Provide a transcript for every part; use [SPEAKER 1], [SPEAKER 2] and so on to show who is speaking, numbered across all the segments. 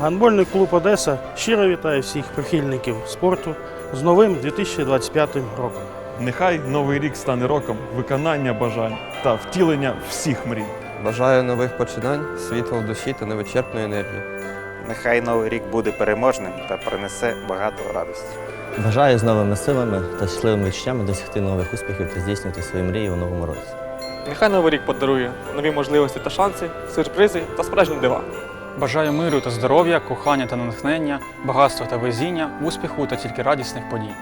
[SPEAKER 1] Гандбольний клуб Одеса щиро вітає всіх прихильників спорту з новим 2025 роком.
[SPEAKER 2] Нехай новий рік стане роком виконання бажань та втілення всіх мрій.
[SPEAKER 3] Бажаю нових починань, світла в душі та невичерпної енергії.
[SPEAKER 4] Нехай новий рік буде переможним та принесе багато радості.
[SPEAKER 5] Бажаю з новими силами та щасливими відчуттями досягти нових успіхів та здійснювати свої мрії у новому році.
[SPEAKER 6] Нехай новий рік подарує нові можливості та шанси, сюрпризи та справжні дива.
[SPEAKER 7] Бажаю миру та здоров'я, кохання та натхнення, багатства та везіння, успіху та тільки радісних подій.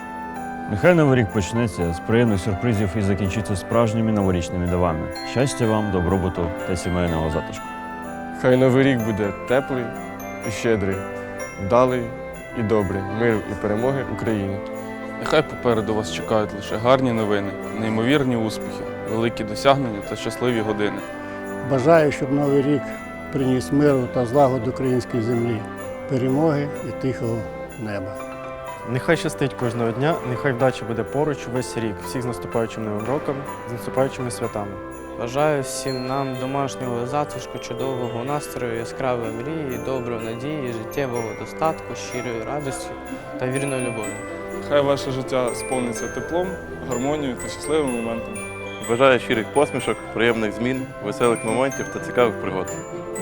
[SPEAKER 8] Нехай новий рік почнеться з приємних сюрпризів і закінчиться справжніми новорічними давами. Щастя вам, добробуту та сімейного затишку.
[SPEAKER 9] Хай новий рік буде теплий і щедрий, вдалий і добрий, миру і перемоги Україні.
[SPEAKER 10] Нехай попереду вас чекають лише гарні новини, неймовірні успіхи, великі досягнення та щасливі години.
[SPEAKER 11] Бажаю, щоб новий рік приніс миру та злагоду українській землі, перемоги і тихого неба.
[SPEAKER 12] Нехай щастить кожного дня, нехай вдача буде поруч весь рік, всіх з наступаючим новим роком, з наступаючими святами.
[SPEAKER 13] Бажаю всім нам домашнього затишку, чудового настрою, яскравої мрії, доброї надії, життєвого достатку, щирої радості та вірної любові.
[SPEAKER 10] Хай ваше життя сповниться теплом, гармонією та щасливими моментами.
[SPEAKER 14] Бажаю щирих посмішок, приємних змін, веселих моментів та цікавих пригод.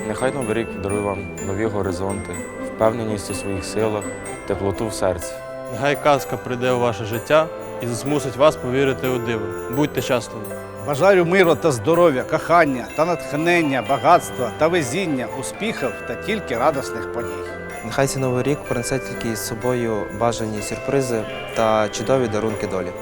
[SPEAKER 15] Нехай новий рік подарує вам нові горизонти, впевненість у своїх силах, теплоту в серці.
[SPEAKER 12] Нехай казка прийде у ваше життя і змусить вас повірити у диво. Будьте щасливі!
[SPEAKER 16] Бажаю миру та здоров'я, кохання та натхнення, багатства та везіння, успіхів та тільки радісних подій.
[SPEAKER 3] Нехай цей новий рік принесе тільки із собою бажані сюрпризи та чудові дарунки долі.